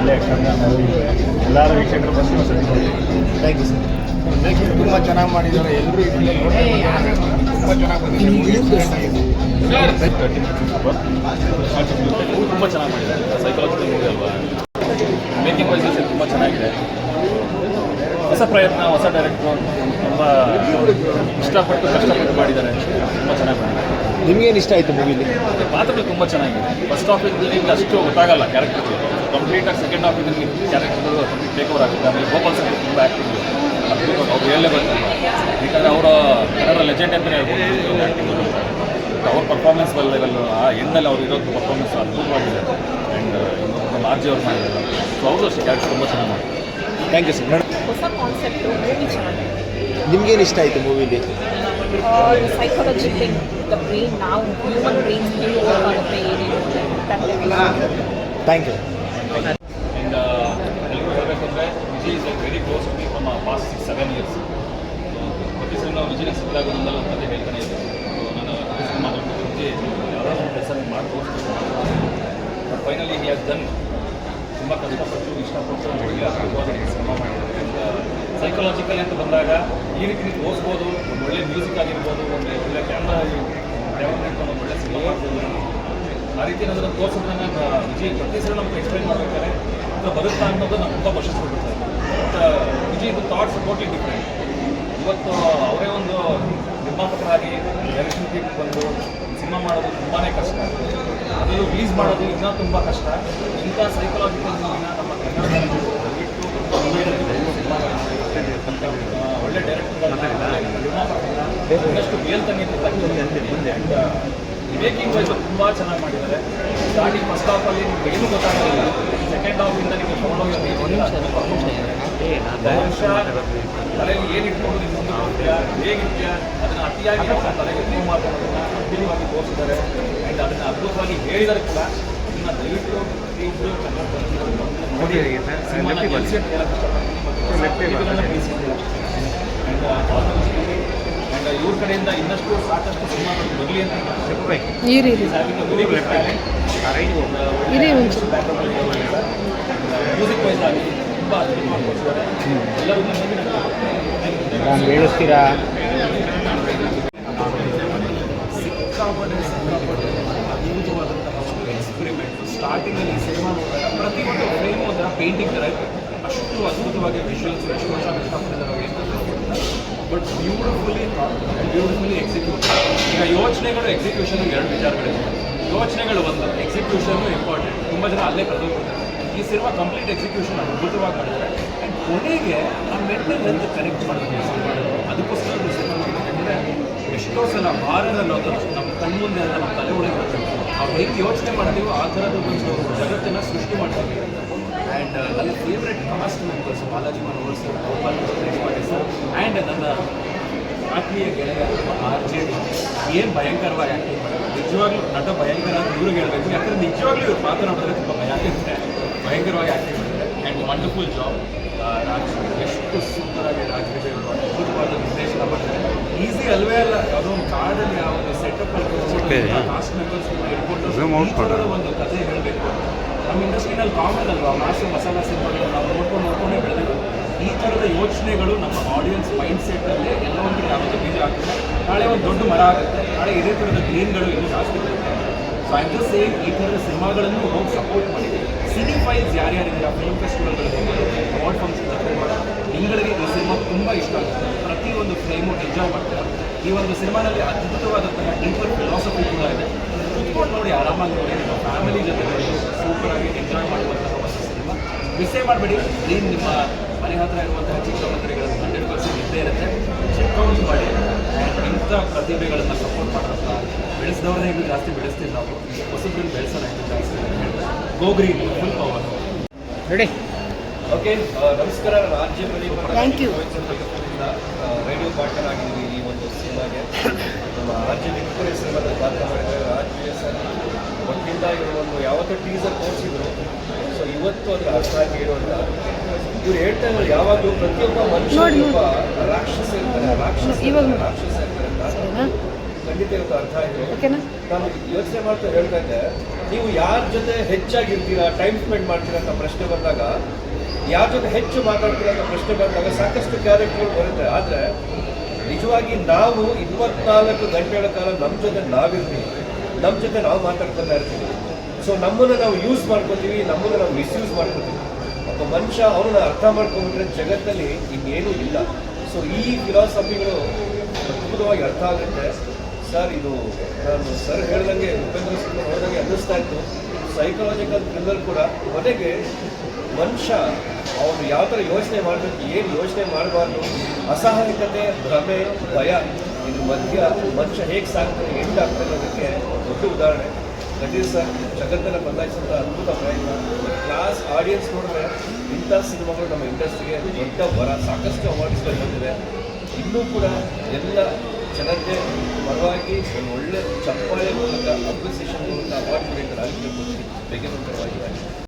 ಒಳ್ಳೆ ಯಕ್ಷಗಾನ ಎಲ್ಲರೂ ವೀಕ್ಷಕರು ಬಂದು ನೋಡಿ. ಥ್ಯಾಂಕ್ ಯು ಸರ್ ತುಂಬ ಚೆನ್ನಾಗಿ ಮಾಡಿದ್ದಾರೆ. ಎಲ್ಲರೂ ತುಂಬ ಚೆನ್ನಾಗಿ ಬಂದಿದೆ. ತುಂಬ ಚೆನ್ನಾಗಿ ಮಾಡಿದ್ದಾರೆ. ಸೈಕಾಲಜಿಕಲ್ ಮೂವಿ ಅಲ್ವಾ? ಮೇಕಿಂಗ್ ವೈಸ್ ತುಂಬ ಚೆನ್ನಾಗಿದೆ. ಹೊಸ ಪ್ರಯತ್ನ ಹೊಸ ಡೈರೆಕ್ಟ್ರು ತುಂಬ ಇಷ್ಟಪಟ್ಟು ಕಷ್ಟಪಟ್ಟು ಮಾಡಿದ್ದಾರೆ. ತುಂಬ ಚೆನ್ನಾಗಿ ಮಾಡಿದ್ದಾರೆ ನಿಮ್ಗೇನು ಇಷ್ಟ ಆಯಿತು ಮೂವಿಲಿ ಪಾತ್ರಗಳು ತುಂಬ ಚೆನ್ನಾಗಿದೆ. ಫಸ್ಟ್ ಆಫ್ ಇಲ್ಲಿ ನಿಮ್ಗೆ ಅಷ್ಟು ಗೊತ್ತಾಗಲ್ಲ ಕ್ಯಾರೆಕ್ಟರ್ ಕಂಪ್ಲೀಟಾಗಿ ಸೆಕೆಂಡ್ ಹಾಫ್ ಇದ್ದಲ್ಲಿ ಕ್ಯಾರೆಕ್ಟರ್ ಕಂಪ್ಲೀಟ್ ಟೇಕ್ ಓವರ್ ಆಗುತ್ತೆ. ಆಮೇಲೆ ಗೋಪಾಲ್ ಸರ್ ತುಂಬ ಆ್ಯಕ್ಟಿಂಗ್ ಅವ್ರು ಎಲ್ಲೇ ಬರ್ತಾರೆ ಯಾಕಂದರೆ ಅವರ ಕನ್ನಡ ಲೆಜೆಂಡ್ ಅಂತಲೇ ಹೇಳ್ಬೋದು ಆ್ಯಕ್ಟಿಂಗ್ ಅವ್ರ ಪರ್ಫಾರ್ಮೆನ್ಸ್ ಲೆವೆಲ್ ಆ ಎಂಡಲ್ಲಿ ಅವ್ರು ಇರೋದು ಪರ್ಫಾರ್ಮೆನ್ಸ್ ಅದ್ಭುತವಾಗಿದೆ. ಆ್ಯಂಡ್ ನಮ್ಮ ಆರ್ಜಿ ಅವ್ರು ಮಾಡಿದ್ದಾರೆ. ಸೊ ಅವರು ಅಷ್ಟೇ ಕ್ಯಾರೆಕ್ಟರ್ ತುಂಬ ಚೆನ್ನಾಗಿ ಮಾಡಿದ್ದಾರೆ. ಥ್ಯಾಂಕ್ ಯು ಸರ್ ಹೊಸ ಕಾನ್ಸೆಪ್ಟು ಮೂವಿ ಚೆನ್ನಾಗಿದೆ. ನಿಮ್ಗೇನು ಇಷ್ಟ ಆಯಿತು ಮೂವಿಲಿ ಸೈಕಾಲಜಿ ಥಿಂಗ್ ದ ಬ್ರೈನ್ ನಾವು ಹ್ಯೂಮನ್ ಬ್ರೈನ್ ಹೇಗೆ ವರ್ಕ್ ಆಗುತ್ತೆ ಏನೇನು ಥ್ಯಾಂಕ್ ಯು ಆ್ಯಂಡ್ ಎಲ್ಲರೂ ಹೇಳಬೇಕಂದ್ರೆ very close to me from past six seven years ಪ್ರತಿ ಸಲ ನಾವು ವಿಜಯ ಸಿಕ್ಕಿದಾಗ ಒಂದು ಅಂತಲೇ ಹೇಳ್ತಾನೆ ಇದ್ದೆ ನಾನು ಪ್ರತಿ ಸಿನಿಮಾ ವಿಜಯ್ ಯಾವುದಾದ್ರು ಕೆಲಸ ಮಾಡಿ ತೋರಿಸ್ಬೇಕು but finally he has done ತುಂಬ ಕಷ್ಟಪಟ್ಟು ಇಷ್ಟಪಟ್ಟು ಹುಡುಗಿ ಅದ್ಭುತವಾದ ಸಿನಿಮಾ ಮಾಡಿದ್ದಾರೆ. ಸೈಕಲಾಜಿಕಲ್ ಅಂತ ಬಂದಾಗ ಈ ರೀತಿ ನೀವು ಓದಿಸ್ಬೋದು ಒಂದು ಒಳ್ಳೆ ಮ್ಯೂಸಿಕ್ ಆಗಿರ್ಬೋದು, ಒಂದು ಒಳ್ಳೆ ಕ್ಯಾಮ್ರಾ ಡೆವಲಪ್ಮೆಂಟ್ ಒಂದು ಒಳ್ಳೆ ಸಿನಿಮಾ ಮಾಡ್ಬೋದು. ಆ ರೀತಿ ಏನಾದರೂ ತೋರಿಸೋದನ್ನ ವಿಜಯ್ ಪ್ರತಿ ಸಲ ನಮ್ಗೆ ಎಕ್ಸ್ಪ್ಲೈನ್ ಮಾಡ್ಬೇಕಾದ್ರೆ ಬರುತ್ತಾ ಅನ್ನೋದು ನಾವು ತುಂಬ ಪ್ರಶಂಸಿಸ್ಬಿಡ್ತಾರೆ ಬಟ್ ವಿಜಯ್ದು ಥಾಟ್ಸ್ ಟೋಟ್ಲಿ ಡಿಫ್ರೆಂಟ್ ಇವತ್ತು ಅವರೇ ಒಂದು ನಿರ್ಮಾಪಕರಾಗಿ ಡೈರೆಕ್ಷನ್ ಟೀಮ್ ಬಂದು ಸಿನಿಮಾ ಮಾಡೋದು ತುಂಬಾ ಕಷ್ಟ. ಅದರಲ್ಲೂ ರಿಲೀಸ್ ಮಾಡೋದು ಇನ್ನೂ ತುಂಬ ಕಷ್ಟ. ಇಂಥ ಸೈಕಲಾಜಿಕಲ್ ನಮ್ಮ ಕನ್ನಡದಲ್ಲಿ ಒಳ್ಳೆ ಡೈರೆಕ್ಟರ್ ನಿರ್ಮಾಪಕರನ್ನ ಇನ್ನಷ್ಟು ಮೇಲ್ ತಂದಿದ್ದು ಮೇಕಿಂಗ್ ವೈಸ್ ತುಂಬ ಚೆನ್ನಾಗಿ ಮಾಡಿದ್ದಾರೆ. ಸ್ಟಾರ್ಟಿಂಗ್ ಫಸ್ಟ್ ಹಾಫಲ್ಲಿ ನಿಮ್ಗೆ ಏನು ಗೊತ್ತಾಗಲಿಲ್ಲ ಸೆಕೆಂಡ್ ಹಾಫಿಂದ ನಿಮಗೆ ತೊಗೊಂಡೋಗಿ ತಲೆಯಲ್ಲಿ ಏನು ಇಟ್ಕೊಂಡು ನೀವು ಮುಂದೆ ಹೋಗ್ತೀಯಾ ಹೇಗಿರ್ತೀಯಾ ಅದನ್ನು ಅತಿಯಾಗಿ ನಮ್ಮ ತಲೆಗೆ ನೀವು ಮಾಡ್ಕೊಳ್ಳೋದನ್ನ ಅದ್ಭುತವಾಗಿ ತೋರಿಸಿದ್ದಾರೆ. ಆ್ಯಂಡ್ ಅದನ್ನು ಅದ್ಭುತವಾಗಿ ಹೇಳಿದ್ದಾರೆ ಕೂಡ. ನಿಮ್ಮ ದಯವಿಟ್ಟು ಪ್ರತಿಯೊಬ್ಬರು ಕನ್ನಡ ನೋಡಿ. ಸಿನಿಮಾ ಇಷ್ಟಪಡ್ತೀನಿ. ಕಡೆಯಿಂದ ಇನ್ನಷ್ಟು ಸಾಕಷ್ಟು ಸಿನಿಮಾಗಳು ಬರಲಿ ಅಂತ ಇರಿ ಇರಿ ಇರಿ ಒಂಚೂರು ಮ್ಯೂಸಿಕ್ ವೈಸ್ ಆಗಿ ತುಂಬ ಅದ್ಭುತವಾಗಿ ತೋರಿಸಿದ್ದಾರೆ ಎಲ್ಲರೂ ಮುಂದಿನ ನಾನು ಹೇಳಿಸ್ತೀರಾ ಸಿಕ್ಕಾಪಟ್ಟೆ ಸಿಕ್ಕಾಪಟ್ಟೆ ಅದ್ಭುತವಾದಂತಹ ಒಂದು ಎಕ್ಸ್ಪೆರಿಮೆಂಟ್ ಸ್ಟಾರ್ಟಿಂಗಲ್ಲಿ ಸಿನಿಮಾ ನೋಡಿದಾಗ ಪ್ರತಿಯೊಂದು ಫ್ರೇಮ್ ಒಂಥರ ಪೇಂಟಿಂಗ್ ಥರ ಇತ್ತು ಅಷ್ಟು ಅದ್ಭುತವಾಗಿ ವಿಷುವಲ್ಸ್ ಎಷ್ಟು ವರ್ಷ ಕಷ್ಟಪಟ್ಟಿದ್ದಾರೆ ಬಟ್ ಬ್ಯೂಟಿಫುಲಿ ಬ್ಯೂಟಿಫುಲಿ ಎಕ್ಸಿಕ್ಯೂಷನ್ ಈಗ ಯೋಚನೆಗಳು ಎಕ್ಸಿಕ್ಯೂಷನ್ ಎರಡು ವಿಚಾರಗಳಿವೆ. ಯೋಚನೆಗಳು ಒಂದು ಎಕ್ಸಿಕ್ಯೂಷನ್ ಇಂಪಾರ್ಟೆಂಟ್ ತುಂಬ ಜನ ಅಲ್ಲೇ ಕಳೆದುಕೊಳ್ತಾರೆ ಈ ಸಿನಿಮಾ ಕಂಪ್ಲೀಟ್ ಎಕ್ಸಿಕ್ಯೂಷನ್ ಅದ್ಭುತವಾಗಿ ಮಾಡಿದ್ದಾರೆ. ಆ್ಯಂಡ್ ಕೊನೆಗೆ ಆ ಮೆಂಟಲ್ ಹೆಲ್ತ್ ಕನೆಕ್ಟ್ ಮಾಡೋದು ಅದಕ್ಕೋಸ್ಕರ ಯಾಕಂದರೆ ಎಷ್ಟೋ ಸಲ ಭಾರತ ಅನ್ನೋದು ನಮ್ಮ ಕಣ್ಮುಂದೆ ಅಂತ ನಮ್ಮ ತಲೆ ಒಳಗೆ ನಾವು ಹೆಂಗೆ ಯೋಚನೆ ಮಾಡ್ತೀವೋ ಆ ಥರದ್ದು ಒಂದು ಜಗತ್ತನ್ನು ಸೃಷ್ಟಿ ಮಾಡ್ತೀವಿ. ಆ್ಯಂಡ್ ನನ್ನ favourite cast members Balaji Manohar sir Gopal Deshpande sir and ನನ್ನ ಆತ್ಮೀಯ ಗೆಳೆಯ ಆರ್ ಜೆ ಏನು ಭಯಂಕರವಾಗಿ ಆ್ಯಕ್ಟಿಂಗ್ ಮಾಡಿದ್ರು ನಿಜವಾಗ್ಲೂ ನಟ ಭಯಂಕರ ಇವ್ರಿಗೆ ಹೇಳಬೇಕು. ಯಾಕಂದ್ರೆ ನಿಜವಾಗ್ಲೂ ಇವ್ರು ಮಾತನಾಡಿದ್ರೆ ತುಂಬ ಭಯ. ಆಗುತ್ತೆ ಭಯಂಕರವಾಗಿ ಆ್ಯಕ್ಟಿಂಗ್ ಮಾಡಿದ್ದಾರೆ ಆ್ಯಂಡ್ ವಂಡರ್ಫುಲ್ ಜಾಬ್ ರಾಜ್ ಎಷ್ಟು ಸುಂದರವಾಗಿ ರಾಜ್ ವಿಜಯ್ ಅದ್ಭುತವಾದ ನಿರ್ದೇಶನ ಮಾಡಿದ್ದಾರೆ ಈಸಿ ಅಲ್ವೇ ಅಲ್ಲ ಯಾವುದೋ ಒಂದು ಕಾಡಲ್ಲಿ ಯಾವ ಒಂದು ಸೆಟಪ್ ಅಲ್ಲಿ ಕಾಸ್ಟ್ ಮೆಂಬರ್ಸ್ ಹಿಡ್ಕೊಂಡು ಒಂದು ಕಥೆ ಹೇಳಬೇಕು. ನಮ್ಮ ಇಂಡಸ್ಟ್ರಿನಲ್ಲಿ ಕಾಮನ್ ಅಲ್ವಾ? ಮಾಸು ಮಸಾಲ ಸಿನಿಮಾಗಳು ನಾವು ನೋಡ್ಕೊಂಡು ನೋಡ್ಕೊಂಡೇ ಬೆಳೆದಿದ್ದು ಈ ಥರದ ಯೋಚನೆಗಳು ನಮ್ಮ ಆಡಿಯನ್ಸ್ ಮೈಂಡ್ ಸೆಟ್ಟಲ್ಲಿ ಎಲ್ಲ ಒಂದು ಯಾವುದು ಬೀಜ ಆಗುತ್ತೆ ನಾಳೆ ಒಂದು ದೊಡ್ಡ ಮರ ಆಗುತ್ತೆ. ನಾಳೆ ಇದೇ ಥರದ ಗ್ರೀನ್ಗಳು ಇನ್ನೂ ಜಾಸ್ತಿ ಬರುತ್ತೆ. ಸೊ ಐ ಜಸ್ಟ್ ಸೇಮ್ ಈ ಥರದ ಸಿನಿಮಾಗಳನ್ನು ಹೋಗಿ ಸಪೋರ್ಟ್ ಮಾಡಿ. ಸಿನಿ ಫೈಲ್ಸ್ ಯಾರ್ಯಾರಿದ್ದೀರಾ? ಫಿಲ್ಮ್ ಫೆಸ್ಟಿವಲ್ಗಳಿಗೆ ಅವಾರ್ಡ್ ಫಂಕ್ಷನ್ ನಿಮಗೆ ಈ ಸಿನಿಮಾ ತುಂಬ ಇಷ್ಟ ಆಗುತ್ತೆ. ಪ್ರತಿಯೊಂದು ಫ್ರೇಮು ಎಂಜಾಯ್ ಮಾಡ್ತಾರೆ. ಈ ಒಂದು ಸಿನಿಮಾನಲ್ಲಿ ಅದ್ಭುತವಾದಂತಹ ಡೀಪರ್ ಫಿಲಾಸಫಿ ಕೂಡ ಇದೆ. ಕುತ್ಕೊಂಡು ನೋಡಿ ಆರಾಮಾಗಿ ನೋಡಿ ನಿಮ್ಮ ಫ್ಯಾಮಿಲಿ ಜೊತೆ ಸೂಪರ್ ಆಗಿ ಎಂಜಾಯ್ ಮಾಡುವಂತಹ ಒಂದು ಸಿನಿಮಾ ಮಿಸ್ಸೇ ಮಾಡಬೇಡಿ. ಏನು ನಿಮ್ಮ ಮನೆ ಹತ್ರ ಇರುವಂತಹ ಚಿಕ್ಕಮಂತ್ರಿಗಳನ್ನು ಹಂಡ್ರೆಡ್ ಪರ್ಸೆಂಟ್ ಇದ್ದೇ ಇರುತ್ತೆ. ಚೆಕ್ಔಟ್ ಮಾಡಿ. ಇಂಥ ಪ್ರತಿಭೆಗಳನ್ನು ಸಪೋರ್ಟ್ ಮಾಡೋದ್ರ ಬೆಳೆಸಿದವ್ರನ್ನ ಇನ್ನು ಜಾಸ್ತಿ ಬೆಳೆಸ್ತೀವಿ ನಾವು. ಹೊಸಬ್ರನ್ನ ಬೆಳೆಸೋಣ ಇನ್ನು ಜಾಸ್ತಿ ಗೋಗ್ರಿ ಫುಲ್ ಪವರ್ ರೆಡಿ ಓಕೆ ನಮಸ್ಕಾರ. ರಾಜ್ಯ ಥ್ಯಾಂಕ್ ಯು. ರೇಡಿಯೋ ಪಾರ್ಟ್ನರ್ ಆಗಿದ್ದೀವಿ ಈ ಒಂದು ಸಿನಿಮಾಗೆ ನಮ್ಮ ರಾಜ್ಯ ವಿಕ್ಟೋರಿಯ ಸಿನಿಮಾದ ಪಾತ್ರ ಇವರು ಒಂದು ಯಾವತ್ತೂ ಟೀಸರ್ ತೋರಿಸಿದ್ರು. ಸೊ ಇವತ್ತು ಅದ್ರ ಅರ್ಥ ಆಗಿ ಹೇಳುವಂತ ಇವ್ರು ಹೇಳ್ತಾ ಇದ್ರು ಯಾವಾಗಲೂ ಪ್ರತಿಯೊಬ್ಬ ಮನುಷ್ಯ ರಾಕ್ಷಸ ಇರ್ತಾರೆ ರಾಕ್ಷಸ. ರಾಕ್ಷಸ ಇರ್ತಾರೆ ಖಂಡಿತ ಇವತ್ತು ಅರ್ಥ ಇದೆ ಓಕೆನಾ? ನಾನು ಯೋಚನೆ ಮಾಡ್ತಾ ಹೇಳ್ತಾ ಇದ್ದೆ ನೀವು ಯಾರ ಜೊತೆ ಹೆಚ್ಚಾಗಿರ್ತೀರಾ ಟೈಮ್ ಸ್ಪೆಂಡ್ ಮಾಡ್ತೀರಾ ಅಂತ ಪ್ರಶ್ನೆ ಬಂದಾಗ ಯಾರ ಜೊತೆ ಹೆಚ್ಚು ಮಾತಾಡ್ತೀರಾ ಅಂತ ಪ್ರಶ್ನೆ ಬಂದಾಗ ಸಾಕಷ್ಟು ಕ್ಯಾರೆಕ್ಟರ್ಗಳು ಬರುತ್ತೆ. ಆದರೆ ನಿಜವಾಗಿ ನಾವು ಇಪ್ಪತ್ನಾಲ್ಕು ಗಂಟೆಗಳ ಕಾಲ ನಮ್ಮ ಜೊತೆ ನಾವಿರ್ತೀವಿ. ನಮ್ಮ ಜೊತೆ ನಾವು ಮಾತಾಡ್ತಾನೆ ಇರ್ತೀವಿ. ಸೊ ನಮ್ಮನ್ನು ನಾವು ಯೂಸ್ ಮಾಡ್ಕೊತೀವಿ, ನಮ್ಮನ್ನು ನಾವು ಮಿಸ್ಯೂಸ್ ಮಾಡ್ಕೊತೀವಿ. ಒಬ್ಬ ಮನುಷ್ಯ, ಅವನನ್ನ ಅರ್ಥ ಮಾಡ್ಕೊಂಡ್ಬಿಟ್ರೆ ಜಗತ್ತಲ್ಲಿ ಇನ್ನೇನೂ ಇಲ್ಲ. ಸೊ ಈ ಫಿಲಾಸಫಿಗಳು ಅದ್ಭುತವಾಗಿ ಅರ್ಥ ಆಗುತ್ತೆ. ಸರ್ ಇದು ನಾನು ಸರ್ ಹೇಳ್ದಂಗೆ ಉಪೇಂದ್ರ ಸಿಂಗ್ ನೋಡಿದಂಗೆ ಅನ್ನಿಸ್ತಾ ಇತ್ತು. ಸೈಕಲಾಜಿಕಲ್ ಥ್ರಿಲ್ಲರ್ ಕೂಡ. ಕೊನೆಗೆ ಮನುಷ್ಯ, ಅವನು ಯಾವ ಥರ ಯೋಚನೆ ಮಾಡಬೇಕು, ಏನು ಯೋಚನೆ ಮಾಡಬಾರ್ದು? ಅಸಹಾಯಕತೆ, ಭ್ರಮೆ, ಭಯ. ಇದು ಮಧ್ಯ ಮನುಷ್ಯ ಹೇಗೆ ಸಾಕ್ತಾನೆ ಎಂಡ್ ಆಗ್ತಾನೆ ಅನ್ನೋದಕ್ಕೆ ದೊಡ್ಡ ಉದಾಹರಣೆ. ಗಜೀರ್ ಸರ್ ಬದಲಾಯಿಸುವಂಥ ಬದಲಾಯಿಸಿದ ಅದ್ಭುತ ಪ್ರಯತ್ನ. ಕ್ಲಾಸ್ ಆಡಿಯನ್ಸ್ ನೋಡಿದ್ರೆ ಇಂಥ ಸಿನಿಮಾಗಳು ನಮ್ಮ ಇಂಡಸ್ಟ್ರಿಗೆ ದೊಡ್ಡ ವರ, ಸಾಕಷ್ಟು ಅವಾರ್ಡ್ಸ್ಗಳು ಬಂದಿದೆ ಇನ್ನೂ ಕೂಡ ಎಲ್ಲ ಜನರಿಗೆ ಪರವಾಗಿ ಒಳ್ಳೆ ಚಪ್ಪಾಳೆ ಮೂಲಕ ಅಪ್ರಿಸಿಯೇಷನ್ ಮೂಲಕ ಅವಾರ್ಡ್ ಪಡೆಯುತ್ತಾರೆ ಆಗಬೇಕು ಬೇಗವಾಗಿ ಸೈಕಲಾಜಿಕಲ್